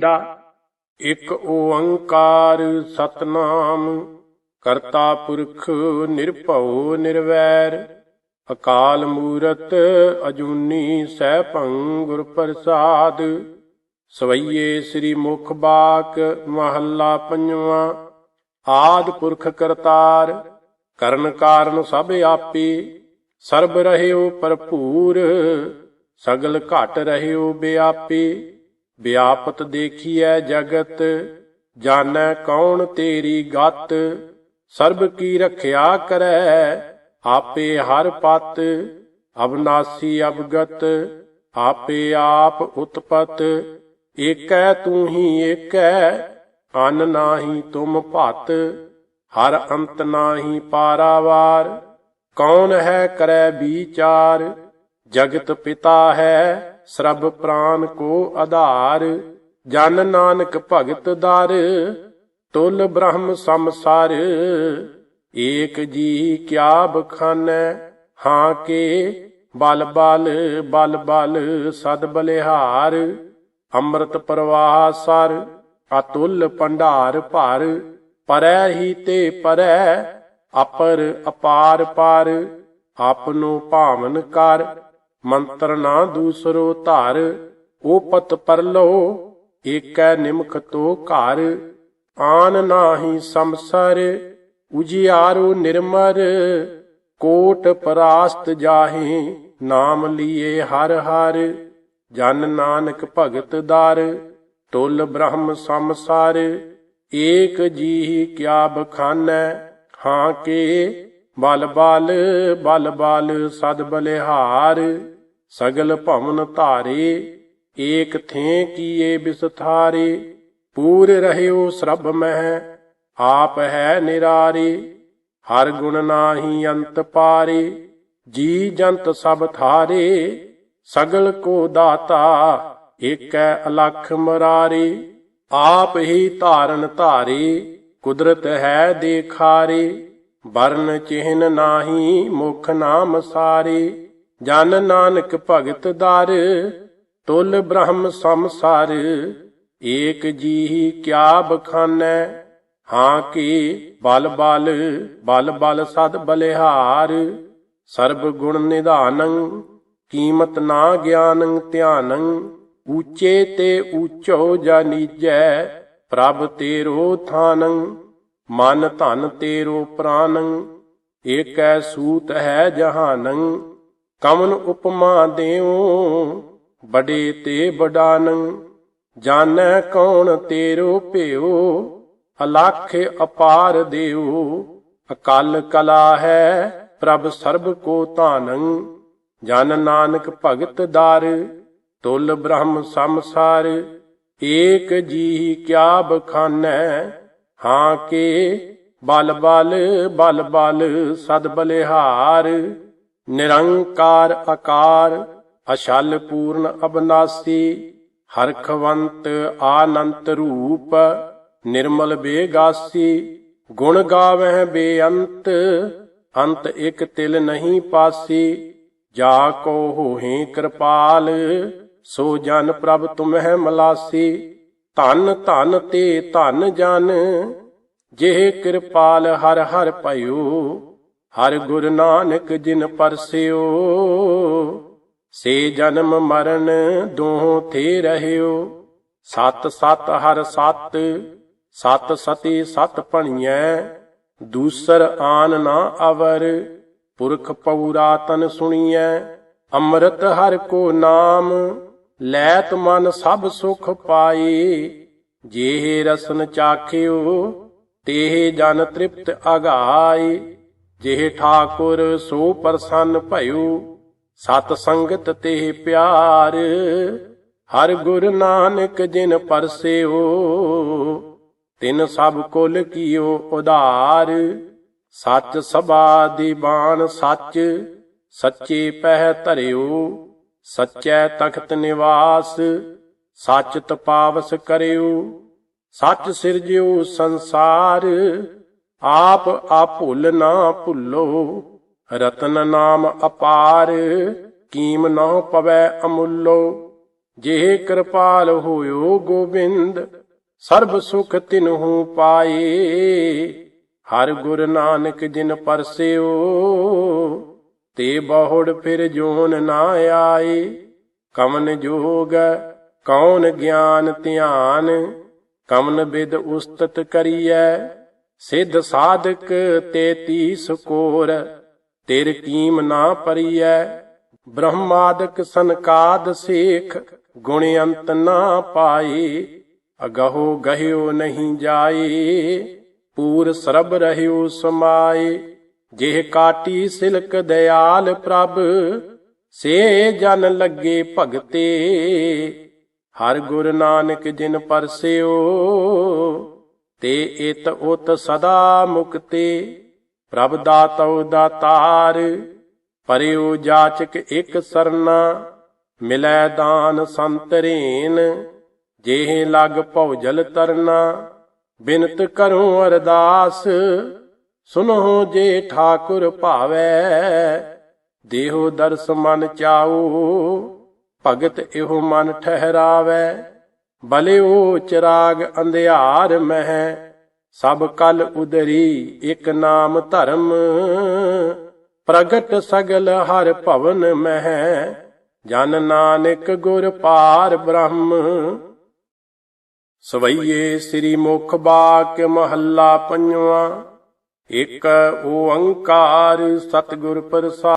ਦਾ। ਇੱਕ ਓੰਕਾਰ ਸਤਨਾਮ, ਕਰਤਾ ਪੁਰਖ ਨਿਰਭਉ ਨਿਰਵੈਰ, ਅਕਾਲ ਮੂਰਤ ਅਜੂਨੀ ਸੈਭੰ ਗੁਰ ਪ੍ਰਸਾਦ ਸਵਈਏ ਸ੍ਰੀ ਮੁਖ ਬਾਕ ਮਹੱਲਾ ਪੰਜਵਾਂ, ਆਦ ਪੁਰਖ ਕਰਤਾਰ, ਕਰਨ ਕਾਰਨ ਸਭ ਆਪੇ, ਸਰਬ ਰਹਿਓ ਭਰਪੂਰ, ਸਗਲ ਘਟ ਰਹਿਓ ਬਿਆਪੇ। ਵਿਆਪਤ ਦੇਖੀਐ ਜਗਤ, ਜਾਣੈ ਕੌਣ ਤੇਰੀ ਗਤ? ਸਰਬ ਕੀ ਰਖਿਆ ਕਰੈ? ਆਪੇ ਹਰ ਪਤ ਅਬਨਾਸੀ ਅਬਗਤ ਆਪੇ ਆਪ ਉਤਪਤ। ਏਕੈ ਤੂੰ ਹੀ ਏਕੈ, ਅਨ ਨਾਹੀ ਤੁਮ ਭਤ। ਹਰ ਅੰਤ ਨਾਹੀ ਪਾਰਾਵਾਰ, ਕੌਣ ਹੈ ਕਰੈ ਵਿਚਾਰ? ਜਗਤ ਪਿਤਾ ਹੈ ਸਰਬ ਪ੍ਰਾਨ ਕੋ ਆਧਾਰ, ਜਨ ਨਾਨਕ ਭਗਤ ਦਰ, ਤੁਲ ਬ੍ਰਹਮ ਸੰਸਾਰ। ਏਕ ਜੀ ਕਿਆ ਬਖਾਨੈ, ਹਾਂ ਕੇ ਬਲ ਬਲ ਬਲ ਬਲ ਸਦ ਬਲਿਹਾਰ। ਅੰਮ੍ਰਿਤ ਪ੍ਰਵਾਹ ਸਰ, ਅਤੁਲ ਭੰਡਾਰ ਭਰ। ਪਰੈ ਹੀ ਤੇ ਪਰੈ, ਅਪਰ ਅਪਾਰ ਪਾਰ। ਆਪਨੋ ਭਾਵਨ ਕਰ ਮੰਤਰ ਨਾ ਦੂਸਰੋ ਧਾਰ ਓਪਤ ਪਰਲੋ ਏਕੈ ਨਿਮਖ ਤੋ ਘਰ। ਆਨ ਨਾਹੀ ਸੰਸਰ, ਉਜਿਆਰੋ ਨਿਰਮਰ। ਕੋਟ ਪਰਾਸਤ ਜਾਹੇ, ਨਾਮ ਲੀਏ ਹਰ ਹਰ। ਜਨ ਨਾਨਕ ਭਗਤ ਦਰ, ਤੁਲ ਬ੍ਰਹਮ ਸੰਸਾਰ। ਏਕ ਜੀ ਕਿਆ ਬਖਾਨੈ, ਹਾਂ ਕੇ, ਬਲ ਬਲ ਬਲ ਬਲ ਸਦ ਬਲਿਹਾਰ। ਸਗਲ ਭਵਨ ਧਾਰੇ, ਏਕ ਥੇ ਕੀਏ ਬਿਸਥਾਰੇ, ਪੂਰ ਰਹਿਓ ਸਰਬ ਮਹਿ, ਆਪ ਹੈ ਨਿਰਾਰੇ, ਹਰ ਗੁਣ ਨਾਹੀ ਅੰਤ ਪਾਰੇ, ਜੀ ਜੰਤ ਸਭ ਥਾਰੇ, ਸਗਲ ਕੋ ਦਾਤਾ ਏਕੈ ਅਲਖ ਮਰਾਰੇ, ਆਪ ਹੀ ਧਾਰਨ ਧਾਰੇ, ਕੁਦਰਤ ਹੈ ਦੇਖਾਰੇ, ਵਰਨ ਚਿਹਨ ਨਾਹੀ ਮੁਖ ਨਾਮ ਸਾਰੇ। ਜਨ ਨਾਨਕ ਭਗਤ ਦਰ, ਤੁਲ ਬ੍ਰਹਮ ਸੰਸਾਰ, ਏਕ ਜੀ ਕਿਆ ਬਖਾਨੈ? ਹਾਂ ਕੀ ਬਲ ਬਲ ਬਲ ਬਲ ਸਦ ਬਲਿਹਾਰ, ਸਰਬ ਗੁਣ ਨਿਧਾਨੰ, ਕੀਮਤ ਨਾ ਗਿਆਨੰ ਧਿਆਨੰ, ਊਚੇ ਤੇ ਊਚੋ ਜਾਨੀਜੈ ਪ੍ਰਭ ਤੇਰੋ ਥਾਨੰ, ਮਨ ਧਨ ਤੇਰੋ ਪ੍ਰਾਨੰ, ਏਕੈ ਸੂਤ ਹੈ ਜਹਾਨੰ। ਕਮਨ ਉਪਮਾ ਦੇਉ, ਬੜੇ ਤੇ ਬਡਾਨੰ, ਜਾਣੈ ਕੌਣ ਤੇਰੋ ਭਿਓ ਅਲਖ ਅਪਾਰ ਦੇਉ, ਅਕਲ ਕਲਾ ਹੈ ਪ੍ਰਭ ਸਰਬ ਕੋ ਧਾਨੰ, ਜਨ ਨਾਨਕ ਭਗਤ ਦਰ, ਤੁਲ ਬ੍ਰਹਮ ਸੰਸਾਰ, ਏਕ ਜੀ ਕਿਆ ਬਖਾਨੈ, ਹਾਂ ਕੇ ਬਲ ਬਲ ਬਲ ਬਲ ਸਦ ਬਲਿਹਾਰ ਨਿਰੰਕਾਰ ਆਕਾਰ, ਅਸ਼ਲ ਪੂਰਨ ਅਬਨਾਸੀ, ਹਰਖਵੰਤ ਆਨੰਤ ਰੂਪ, ਨਿਰਮਲ ਬੇਗਾਸੀ, ਗੁਣ ਗਾਵਹਿ ਬੇਅੰਤ, ਅੰਤ ਇਕ ਤਿਲ ਨਹੀਂ ਪਾਸੀ, ਜਾ ਕੋ ਹੋਹੇ ਕਿਰਪਾਲ, ਸੋ ਜਨ ਪ੍ਰਭ ਤੁਮਹਿ ਮਲਾਸੀ, ਧਨ ਧਨ ਤੇ ਧਨ ਜਨ, ਜਿਹ ਕਿਰਪਾਲ ਹਰ ਹਰ ਭਇਓ ਹਰ ਗੁਰ ਨਾਨਕ ਜਿਨ ਪਰਸਿਓ ਸੇ ਜਨਮ ਮਰਨ ਦੋਹ ਥੇ ਰਹਿਓ। ਸਤ ਸਤ ਹਰ ਸਤ ਸਤ ਸਤੀ ਸਤ ਭਣੀਐ, ਦੂਸਰ ਆਨ ਨਾ ਅਵਰ, ਪੁਰਖ ਪਉਰਾਤਨ ਸੁਣੀਐ। ਅੰਮ੍ਰਿਤ ਹਰ ਕੋ ਨਾਮ, ਲੈਤ ਮਨ ਸਭ ਸੁਖ ਪਾਏ। ਜੇਹ ਰਸਨ ਚਾਖਿਓ, ਤੇਹ ਜਨ ਤ੍ਰਿਪਤ ਅਗਾਏ। ਜਿਹ ਠਾਕੁਰ ਸੋ ਪ੍ਰਸੰਨ ਭਇਓ, ਸਤ ਸੰਗਤ ਤੇ ਪਿਆਰ, ਹਰ ਗੁਰ ਨਾਨਕ ਜਿਨ ਪਰਸਿਓ, ਤਿਨ ਸਭ ਕੁਲ ਕੀਓ ਉਧਾਰ, ਸੱਚ ਸਭਾ ਦੀ ਬਾਣ ਸੱਚ, ਸੱਚੇ ਪਹਿ ਧਰਿਓ, ਸੱਚੈ ਤਖਤ ਨਿਵਾਸ, ਸੱਚ ਤਪਾਵਸ ਕਰਿਓ, ਸੱਚ ਸਿਰਜਿਓ ਸੰਸਾਰ ਆਪ ਆ ਭੁੱਲ ਨਾ ਭੁੱਲੋ, ਰਤਨ ਨਾਮ ਅਪਾਰ, ਕੀਮ ਨਾ ਪਵੈ ਅਮੁੱਲੋ। ਜੇ ਕਿਰਪਾਲ ਹੋਇਓ ਗੋਬਿੰਦ, ਸਰਬ ਸੁਖ ਤਿਨਹੂ ਪਾਏ। ਹਰ ਗੁਰ ਨਾਨਕ ਜਿਨ ਪਰਸਿਓ, ਤੇ ਬਹੁੜ ਫਿਰ ਜੋਨ ਨਾ ਆਏ। ਕਮਨ ਜੋਗ, ਕੌਣ ਗਿਆਨ ਧਿਆਨ ਕਮਨ ਬਿਦ ਉਸਤਤ ਕਰੀਐ। ਸਿੱਧ ਸਾਧਕ ਤੇਤੀਸ ਕੋਰ, ਤੇਰ ਕੀਮ ਨਾ ਪਰੀਐ, ਬ੍ਰਹਮਾਦਿਕ ਸੰਕਾਦ ਸੇਖ, ਗੁਣ ਅੰਤ ਨਾ ਪਾਏ, ਅਗਹੋ ਗਹਿਓ ਨਹੀਂ ਜਾਏ, ਪੂਰ ਸਰਬ ਰਹਿਓ ਸਮਾਏ, ਜਿਹ ਕਾਟੀ ਸਿਲਕ ਦਿਆਲ ਪ੍ਰਭ, ਸੇ ਜਨ ਲੱਗੇ ਭਗਤੇ, ਹਰ ਗੁਰ ਨਾਨਕ ਜਿਨ ਪਰਸਿਓ ਤੇ ਇਤ ਉਤ ਸਦਾ ਮੁਕਤੇ, ਪ੍ਰਭ ਦਾਤਉ ਦਾਤਾਰ ਪਰਿਉ ਜਾਚਕ ਇਕ ਸਰਨਾ, ਮਿਲੈ ਦਾਨ ਸੰਤਰੇਨ ਜਿਹੇ ਲਗ ਭਉਜਲ ਤਰਨਾ, ਬਿਨਤ ਕਰੂੰ ਅਰਦਾਸ ਸੁਨੋ ਜੇ ਠਾਕੁਰ ਭਾਵੈ, ਦੇਹੋ ਦਰਸ ਮਨ ਚਾਉ, ਭਗਤ ਇਹੋ ਮਨ ਠਹਿਰਾਵੈ। ਬਲਿਓ ਚਿਰਾਗ ਅੰਧਿਆਰ ਮਹਿ, ਸਭ ਕਲ ਉਦਰੀ ਇਕ ਨਾਮ ਧਰਮ। ਪ੍ਰਗਟ ਸਗਲ ਹਰ ਭਵਨ ਮਹਿ, ਜਨ ਨਾਨਕ ਗੁਰ ਪਾਰ ਬ੍ਰਹਮ। ਸਵਈਏ ਸ੍ਰੀ ਮੁਖ ਬਾਕ ਮਹੱਲਾ ਪੰਜਵਾ, ਇਕ ਓੰਕਾਰ ਸਤਿਗੁਰ ਪ੍ਰਸਾਦ।